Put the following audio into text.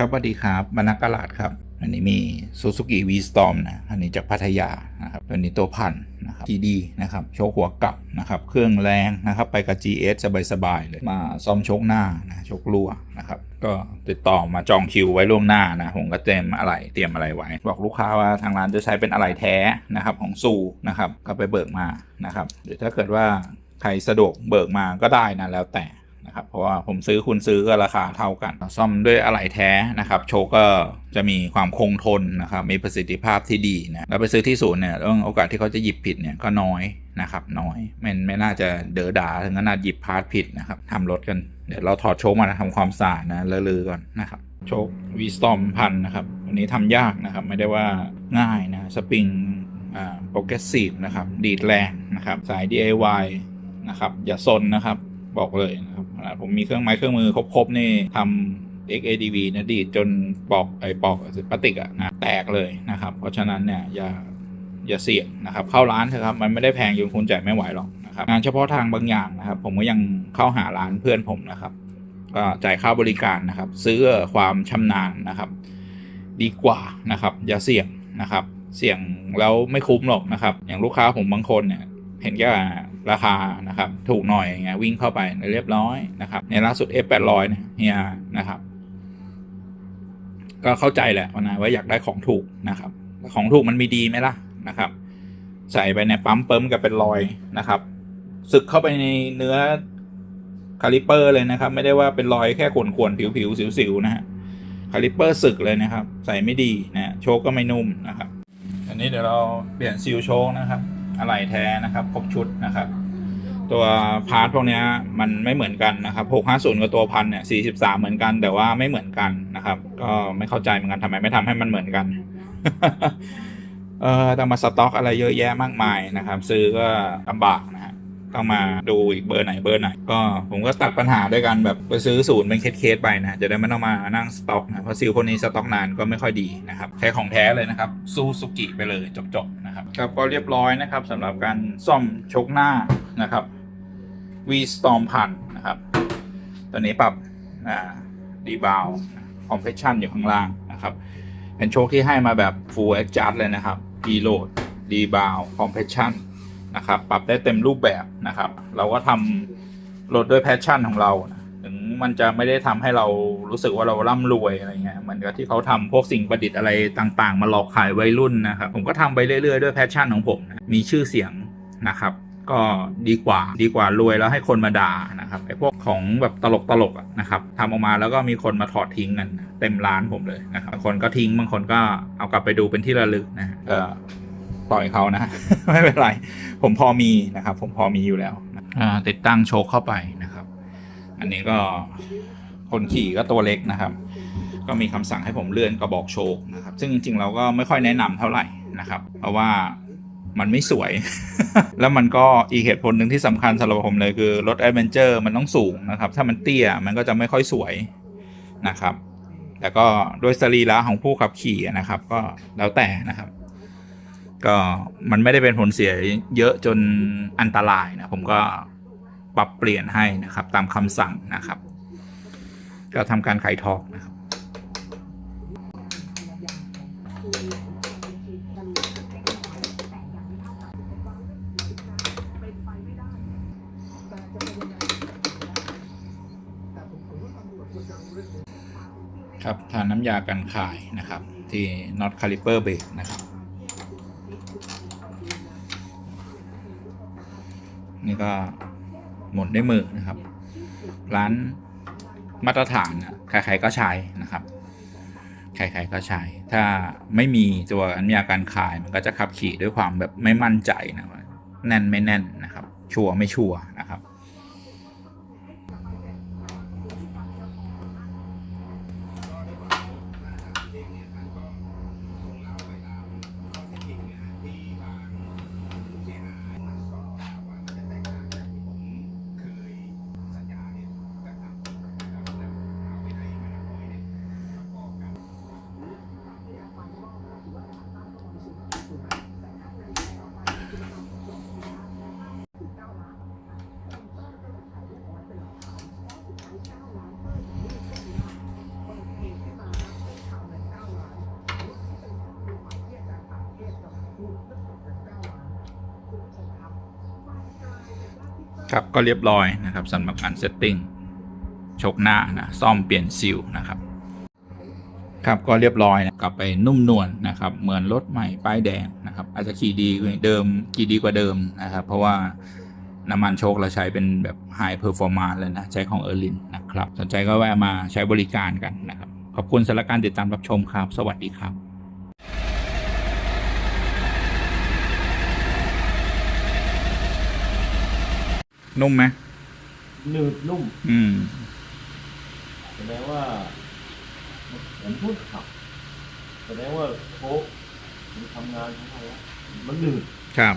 ครับสวัสดีครับบรรณากลาดครับ อันนี้มี Suzuki V-Storm นะ อันนี้จากพัทยานะครับตัวนี้ตัวพันนะครับทีดีนะครับ โชคหัวกลับนะครับ เครื่องแรงนะครับ ไปกับ GS สบายๆเลย มาซ่อมโชคหน้านะโชครั่วนะครับ ก็ติดต่อมาจองคิวไว้ล่วงหน้านะ ผมก็เตรียมอะไร เตรียมอะไรไว้ บอกลูกค้าว่าทางร้านจะใช้เป็นอะไรแท้นะครับของซูนะครับ ก็ไปเบิกมานะครับ หรือถ้าเกิดว่าใครสะดวกเบิกมาก็ได้นะแล้วแต่ นะครับ เพราะว่าผมซื้อคุณซื้อก็ราคาเท่ากัน ซ่อมด้วยอะไหล่แท้นะครับ โชก็จะมีความคงทนนะครับ มีประสิทธิภาพที่ดีนะแล้วไปซื้อที่ศูนย์เนี่ยเรื่องโอกาสที่เขาจะหยิบผิดเนี่ยก็น้อยนะครับ น้อยไม่ไม่น่าจะเดอดาถึงขนาดหยิบพาร์ทผิดนะครับทำรถกันเดี๋ยวเราถอดโชคมาทำความสะอาดนะเลอะๆก่อนนะครับโชควีสตอมพันนะครับอันนี้ทำยากนะครับ ไม่ได้ว่าง่ายนะสปริงอ่าโปรเกรสซีฟนะครับ ดีดแรงนะครับ สาย DIY นะครับ อย่าซนนะครับ บอกเลยนะครับผมมีเครื่องไม้เครื่องมือครบๆนี่ทำ XADV นะดีจนปอกไอ้ปอกพลาสติกอะนะแตกเลยนะครับ เพราะฉะนั้นเนี่ยอย่าอย่าเสี่ยงนะครับ เข้าร้านเถอะครับ มันไม่ได้แพงจนคุณจ่ายไม่ไหวหรอกนะครับงานเฉพาะทางบางอย่างนะครับ ผมก็ยังเข้าหาร้านเพื่อนผมนะครับ ก็จ่ายค่าบริการนะครับ ซื้อความชำนาญนะครับ ดีกว่านะครับ อย่าเสี่ยงนะครับ เสี่ยงแล้วไม่คุ้มหรอกนะครับ อย่างลูกค้าผมบางคนเนี่ยเห็นแค่ ราคานะครับถูกหน่อยอย่างเงี้ยวิ่งเข้าไปเรียบร้อยนะครับในล่าสุด F800 เนี่ยเฮียนะครับ ก็เข้าใจแหละว่านะว่าอยากได้ของถูกนะครับ ของถูกมันมีดีไหมล่ะนะครับ ใส่ไปในปั๊มเปิมกับเป็นรอยนะครับสึกเข้าไปในเนื้อคาลิเปอร์เลยนะครับ ไม่ได้ว่าเป็นรอยแค่ขวนๆผิวๆสิวๆนะฮะคาลิเปอร์สึกเลยนะครับ ใส่ไม่ดีนะโชคก็ไม่นุ่มนะครับ อันนี้เดี๋ยวเราเปลี่ยนซีลโชคนะครับ อะไหล่แท้นะครับ ครบชุดนะครับ ตัวพาร์ทพวกนี้มันไม่เหมือนกันนะครับ650กับตัวพันเนี่ย43 เหมือนกัน แต่ว่าไม่เหมือนกันนะครับ ก็ไม่เข้าใจเหมือนกันทำไมไม่ทำให้มันเหมือนกัน เออต้องมาสต็อกอะไรเยอะแยะมากมายนะครับ ซื้อก็ลำบากนะฮะต้องมาดูอีกเบอร์ไหนเบอร์ไหน ก็ผมก็ตัดปัญหาด้วยกันแบบไปซื้อศูนย์เป็นเคสๆไปนะจะได้ไม่ต้องมานั่งสต็อกนะเพราะซิลพวกนี้สต็อกนานก็ไม่ค่อยดีนะครับใช้ของแท้เลยนะครับซูซูกิไปเลยจบๆนะ ครับครับก็เรียบร้อยนะครับสำหรับการซ่อมชกหน้านะครับ V Storm พันนะครับตอนนี้ปรับดีบาวคอมเพรสชันอยู่ข้างล่างนะครับ เป็นโชคที่ให้มาแบบ full adjust เลยนะครับ e l o a d rebound compression นะครับ ปรับได้เต็มรูปแบบนะครับ เราก็ทำรถด้วย passion ของเรานะ มันจะไม่ได้ทำให้เรารู้สึกว่าเราร่ำรวยอะไรเงี้ยเหมือนกับที่เขาทำพวกสิ่งประดิษฐ์อะไรต่าง ๆ มาหลอกขายวัยรุ่นนะครับผมก็ทำไปเรื่อยๆด้วย passion ของผมนะมีชื่อเสียงนะครับ ก็ดีกว่าดีกว่ารวยแล้วให้คนมาด่านะครับไอ้พวกของแบบตลกตลกๆนะครับทำออกมาแล้วก็มีคนมาถอดทิ้งกันเต็มร้านผมเลยนะครับบางคนก็ทิ้งบางคนก็เอากลับไปดูเป็นที่ระลึกนะเออปล่อยเขานะ ไม่เป็นไร ผมพอมีนะครับ ผมพอมีอยู่แล้วอ่าติดตั้งโชคเข้าไป อันนี้ก็คนขี่ก็ตัวเล็กนะครับ ก็มีคำสั่งให้ผมเลื่อนกระบอกโชคนะครับ ซึ่งจริงๆเราก็ไม่ค่อยแนะนำเท่าไหร่นะครับ เพราะว่ามันไม่สวย แล้วมันก็อีกเหตุผลหนึ่งที่สำคัญสำหรับผมเลยคือรถแอดเวนเจอร์มันต้องสูงนะครับ ถ้ามันเตี้ยมันก็จะไม่ค่อยสวยนะครับ แต่ก็โดยสรีระของผู้ขับขี่นะครับ ก็แล้วแต่นะครับ ก็มันไม่ได้เป็นผลเสียเยอะจนอันตรายนะผมก็ ปรับเปลี่ยนให้นะครับ ตามคำสั่งนะครับ ก็ทำการไขทอกนะครับครับทาน้ำยากันขายนะครับ ที่ Not Caliper b a s นะครับ นี่ก็ หมุนด้วยมือนะครับ ร้านมาตรฐานนะใครๆก็ใช้นะครับ ใครๆก็ใช้ ถ้าไม่มีตัวน้ำยาการขายมันก็จะขับขี่ด้วยความแบบไม่มั่นใจนะว่าแน่นไม่แน่นนะครับ ชัวร์ไม่ชัวร์ ครับก็เรียบร้อยนะครับสำหรับการเซตติ้งชกหน้านะซ่อมเปลี่ยนซิลนะครับครับก็เรียบร้อยนะกลับไปนุ่มนวลนะครับ เหมือนรถใหม่ป้ายแดงนะครับ อาจจะขี่ดีเดิมขี่ดีกว่าเดิมนะครับ เพราะว่าน้ำมันโชคเราใช้เป็นแบบไฮเพอร์ฟอร์มานเลยนะ ใช้ของเออร์ลินนะครับ สนใจก็แวะมาใช้บริการกันนะครับ ขอบคุณสำหรับการติดตามรับชมครับ สวัสดีครับ นุ่มไหมหนืดนุ่มอืมแสดงว่าผมพูดขับแสดงว่าโค้กมันทำงานของเขาแล้วมันหนืดครับม